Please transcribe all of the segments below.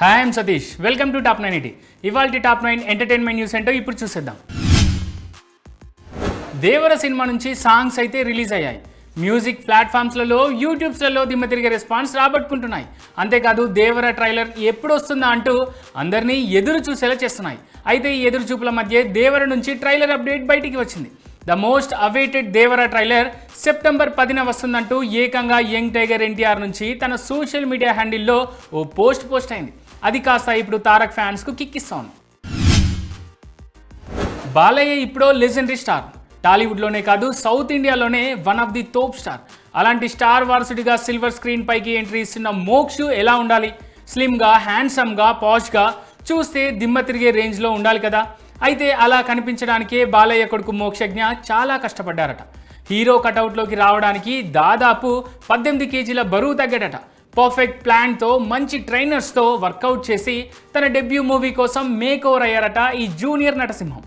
Hi I'm Satish welcome to top nine eighty ఇవాళ top nine entertainment news ఏంటో ఇప్పుడు చూసేద్దాం. దేవర సినిమా నుంచి సాంగ్స్ అయితే రిలీజ్ అయ్యాయి. మ్యూజిక్ ప్లాట్ఫామ్స్లలో యూట్యూబ్స్లలో దిమ్మ తిరిగే రెస్పాన్స్ రాబట్టుకుంటున్నాయి. అంతేకాదు దేవర ట్రైలర్ ఎప్పుడు వస్తుందా అంటూ అందరినీ ఎదురు చూసేలా చేస్తున్నాయి. అయితే ఈ ఎదురు చూపుల మధ్య దేవర నుంచి ట్రైలర్ అప్డేట్ బయటికి వచ్చింది. The most awaited Devara trailer September పదిన వస్తుందంటూ ఏకంగా యంగ్ టైగర్ ఎన్టీఆర్ నుంచి తన సోషల్ మీడియా హ్యాండిల్లో ఓ పోస్ట్ పోస్ట్ అయింది. అది కాస్త ఇప్పుడు తారక్ ఫ్యాన్స్కు కిక్కిస్తోంది బాలయ్య ఇప్పుడో లెజెండరీ స్టార్ టాలీవుడ్లోనే కాదు సౌత్ ఇండియాలోనే వన్ ఆఫ్ ది తోప్ స్టార్ అలాంటి స్టార్ వారసుడిగా సిల్వర్ స్క్రీన్ పైకి ఎంట్రీ ఇస్తున్న మోక్షు ఎలా ఉండాలి? స్లిమ్గా హ్యాండ్సమ్గా పాష్గా చూస్తే దిమ్మ తిరిగే రేంజ్లో ఉండాలి కదా. అయితే అలా కనిపించడానికే బాలయ్య కొడుకు మోక్షజ్ఞ చాలా కష్టపడ్డారట. హీరో కటౌట్లోకి రావడానికి దాదాపు పద్దెనిమిది కేజీల బరువు తగ్గడట. పర్ఫెక్ట్ ప్లాన్తో మంచి ట్రైనర్స్తో వర్కౌట్ చేసి తన డెబ్యూ మూవీ కోసం మేక్ ఓవర్ అయ్యారట ఈ జూనియర్ నటసింహం.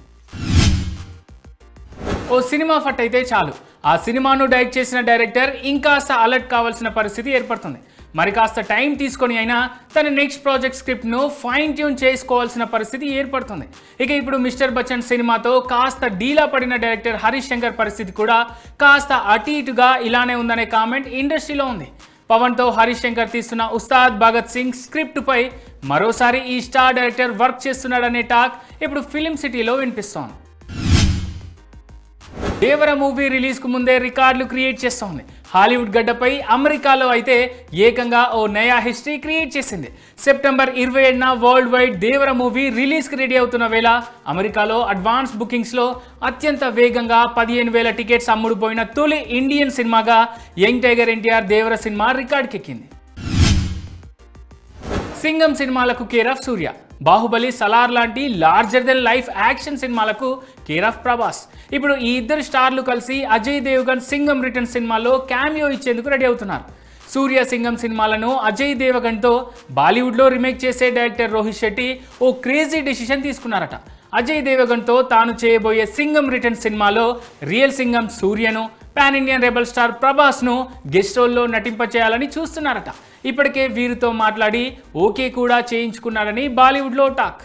ఓ సినిమా ఫట్ అయితే చాలు. ఆ సినిమాను డైరెక్ట్ చేసిన డైరెక్టర్ ఇంకాస్త అలర్ట్ కావాల్సిన పరిస్థితి ఏర్పడుతుంది. మరి కాస్త టైం తీసుకొని అయినా తన నెక్స్ట్ ప్రాజెక్ట్ స్క్రిప్ట్ను ఫైన్ ట్యూన్ చేసుకోవాల్సిన పరిస్థితి ఏర్పడుతుంది. ఇక ఇప్పుడు మిస్టర్ బచ్చన్ సినిమాతో కాస్త డీలా పడిన డైరెక్టర్ హరీష్ శంకర్ పరిస్థితి కూడా కాస్త అటు ఇటుగా ఇలానే ఉందనే కామెంట్ ఇండస్ట్రీలో ఉంది. పవన్తో హరీష్ శంకర్ తీస్తున్న ఉస్తాద్ భగత్ సింగ్ స్క్రిప్ట్పై మరోసారి ఈ స్టార్ డైరెక్టర్ వర్క్ చేస్తున్నాడనే టాక్ ఇప్పుడు ఫిలిం సిటీలో వినిపిస్తోంది. దేవర మూవీ రిలీజ్కు ముందే రికార్డులు క్రియేట్ చేస్తోంది. హాలీవుడ్ గడ్డపై అమెరికాలో అయితే ఏకంగా ఓ నయా హిస్టరీ క్రియేట్ చేసింది. సెప్టెంబర్ ఇరవై ఏడున వరల్డ్ వైడ్ దేవర మూవీ రిలీజ్కి రెడీ అవుతున్న వేళ అమెరికాలో అడ్వాన్స్ బుకింగ్స్లో అత్యంత వేగంగా పదిహేను వేల టికెట్స్ అమ్ముడుపోయిన తొలి ఇండియన్ సినిమాగా young tiger NTR Devara cinema రికార్డుకెక్కింది. Singam సినిమాలకు కేర్ ఆఫ్ సూర్య బాహుబలి సలార్ లాంటి లార్జర్ దెన్ లైఫ్ యాక్షన్ సినిమాలకు కేర్ ఆఫ్ ప్రభాస్. ఇప్పుడు ఈ ఇద్దరు స్టార్లు కలిసి అజయ్ దేవగన్ సింగం రిటర్న్ సినిమాలో క్యామియో ఇచ్చేందుకు రెడీ అవుతున్నారు. సూర్య సింగం సినిమాలను అజయ్ దేవగన్తో బాలీవుడ్లో రీమేక్ చేసే డైరెక్టర్ రోహిత్ శెట్టి ఓ క్రేజీ డెసిషన్ తీసుకున్నారట. అజయ్ దేవగన్తో తాను చేయబోయే సింగం రిటర్న్ సినిమాలో రియల్ సింగం సూర్యను pan Indian rebel star ప్రభాస్ను guest రోల్లో నటింపచేయాలని చూస్తున్నారట. ఇప్పటికే వీరితో మాట్లాడి ఓకే కూడా చేయించుకున్నారని బాలీవుడ్లో టాక్.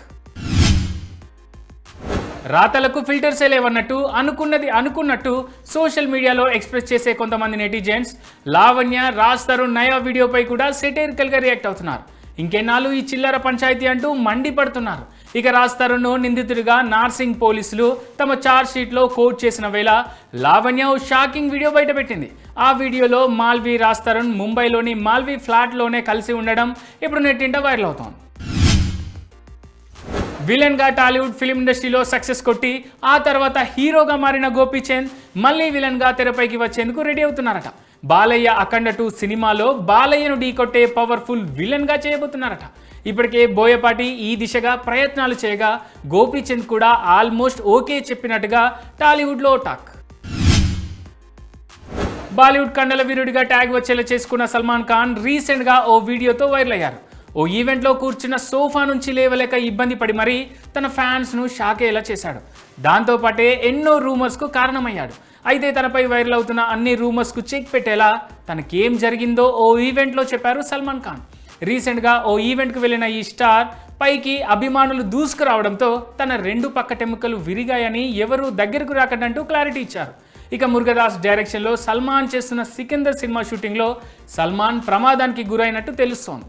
రాతలకు ఫిల్టర్సే లేవన్నట్టు అనుకున్నది అనుకున్నట్టు సోషల్ మీడియాలో ఎక్స్ప్రెస్ చేసే కొంతమంది నెటిజన్స్ లావణ్య రాజ్ తరుణ్ నయా వీడియోపై కూడా సెటైరికల్గా రియాక్ట్ అవుతున్నారు. ఇంకెన్నాళ్ళు ఈ చిల్లర పంచాయతీ అంటూ మండిపడుతున్నారు. ఇక రాజ్ తరుణ్ నిందితుడిగా నార్సింగ్ పోలీసులు తమ చార్జ్ షీట్లో కోట్ చేసిన వేళ లావణ్య ఓ షాకింగ్ వీడియో బయటపెట్టింది. ఆ వీడియోలో మాల్వి రాజ్ తరుణ్ ముంబైలోని మాల్వి ఫ్లాట్లోనే కలిసి ఉండడం ఇప్పుడు నెట్టింట వైరల్ అవుతోంది. విలన్గా టాలీవుడ్ ఫిల్మ్ ఇండస్ట్రీలో సక్సెస్ కొట్టి ఆ తర్వాత హీరోగా మారిన గోపీచంద్ మళ్ళీ విలన్గా తెరపైకి వచ్చేందుకు రెడీ అవుతున్నారట. బాలయ్య అఖండ టూ సినిమాలో బాలయ్యను ఢీకొట్టే పవర్ఫుల్ విలన్గా చేయబోతున్నారట. ఇప్పటికే బోయపాటి ఈ దిశగా ప్రయత్నాలు చేయగా గోపీచంద్ కూడా ఆల్మోస్ట్ ఓకే చెప్పినట్టుగా టాలీవుడ్లో టాక్. బాలీవుడ్ కండల వీరుడిగా ట్యాగ్ వచ్చేలా చేసుకున్న సల్మాన్ ఖాన్ రీసెంట్గా ఓ వీడియోతో వైరల్ అయ్యారు. ఓ ఈవెంట్లో కూర్చున్న సోఫా నుంచి లేవలేక ఇబ్బంది పడి మరీ తన ఫ్యాన్స్ను షాక్ అయ్యేలా చేశాడు దాంతోపాటే ఎన్నో రూమర్స్కు కారణమయ్యాడు. అయితే తనపై వైరల్ అవుతున్న అన్ని రూమర్స్కు చెక్ పెట్టేలా తనకేం జరిగిందో ఓ ఈవెంట్లో చెప్పారు సల్మాన్ ఖాన్. రీసెంట్గా ఓ ఈవెంట్కి వెళ్ళిన ఈ స్టార్ పైకి అభిమానులు దూసుకురావడంతో తన రెండు పక్కటెముకలు విరిగాయని ఎవరూ దగ్గరకు రాకడంటూ క్లారిటీ ఇచ్చారు. ఇక మురుగదాస్ డైరెక్షన్లో సల్మాన్ చేస్తున్న సికిందర్ సినిమా షూటింగ్లో సల్మాన్ ప్రమాదానికి గురైనట్టు తెలుస్తోంది.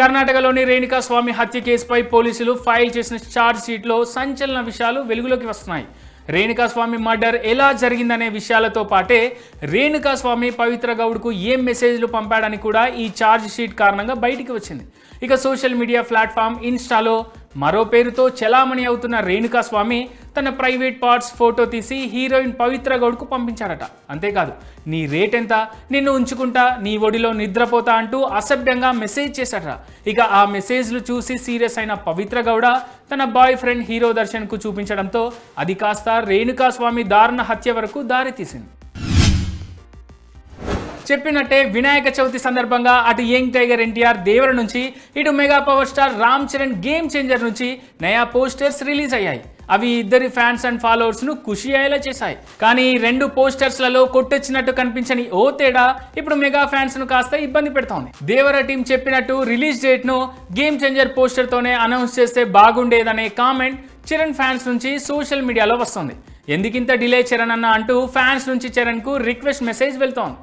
కర్ణాటకలోని రేణుకా స్వామి హత్య కేసుపై పోలీసులు ఫైల్ చేసిన ఛార్జ్ షీట్లో సంచలన విషయాలు వెలుగులోకి వస్తున్నాయి. రేణుకా స్వామి మర్డర్ ఎలా జరిగిందనే విషయాలతో పాటే రేణుకా స్వామి పవిత్ర గౌడ్కు ఏం మెసేజ్లు పంపాడని కూడా ఈ ఛార్జ్ షీట్ కారణంగా బయటికి వచ్చింది. ఇక సోషల్ మీడియా ప్లాట్ఫామ్ ఇన్స్టాలో మరో పేరుతో చెలామణి అవుతున్న రేణుకా స్వామి తన ప్రైవేట్ పార్ట్స్ ఫోటో తీసి హీరోయిన్ పవిత్ర గౌడ్కు పంపించాడట. అంతేకాదు నీ రేట్ ఎంత? నిన్ను ఉంచుకుంటా? నీ ఒడిలో నిద్రపోతా? అంటూ అసభ్యంగా మెసేజ్ చేశాడట. ఇక ఆ మెసేజ్లు చూసి సీరియస్ అయిన పవిత్ర గౌడ తన బాయ్ ఫ్రెండ్ హీరో దర్శన్కు చూపించడంతో అది కాస్త రేణుకా స్వామి దారుణ హత్య వరకు దారితీసింది. చెప్పినట్టే వినాయక చవితి సందర్భంగా అటు యంగ్ టైగర్ ఎన్టీఆర్ దేవర నుంచి ఇటు mega power star Ram Charan game changer నుంచి నయా పోస్టర్స్ రిలీజ్ అయ్యాయి. అవి ఇద్దరి ఫ్యాన్స్ అండ్ ఫాలోవర్స్ను ఖుషి అయ్యేలా చేశాయి. కానీ రెండు పోస్టర్స్లలో కొట్టొచ్చినట్టు కనిపించని ఓ తేడా ఇప్పుడు మెగా ఫ్యాన్స్ను కాస్త ఇబ్బంది పెడుతోంది. దేవర టీం చెప్పినట్టు రిలీజ్ డేట్ను గేమ్ చేంజర్ పోస్టర్ తోనే అనౌన్స్ చేస్తే బాగుండేదనే కామెంట్ చరణ్ ఫ్యాన్స్ నుంచి సోషల్ మీడియాలో వస్తుంది. ఎందుకింత డిలే చరణ్ అన్న అంటూ ఫ్యాన్స్ నుంచి చరణ్కు రిక్వెస్ట్ మెసేజ్ వెళ్తోంది.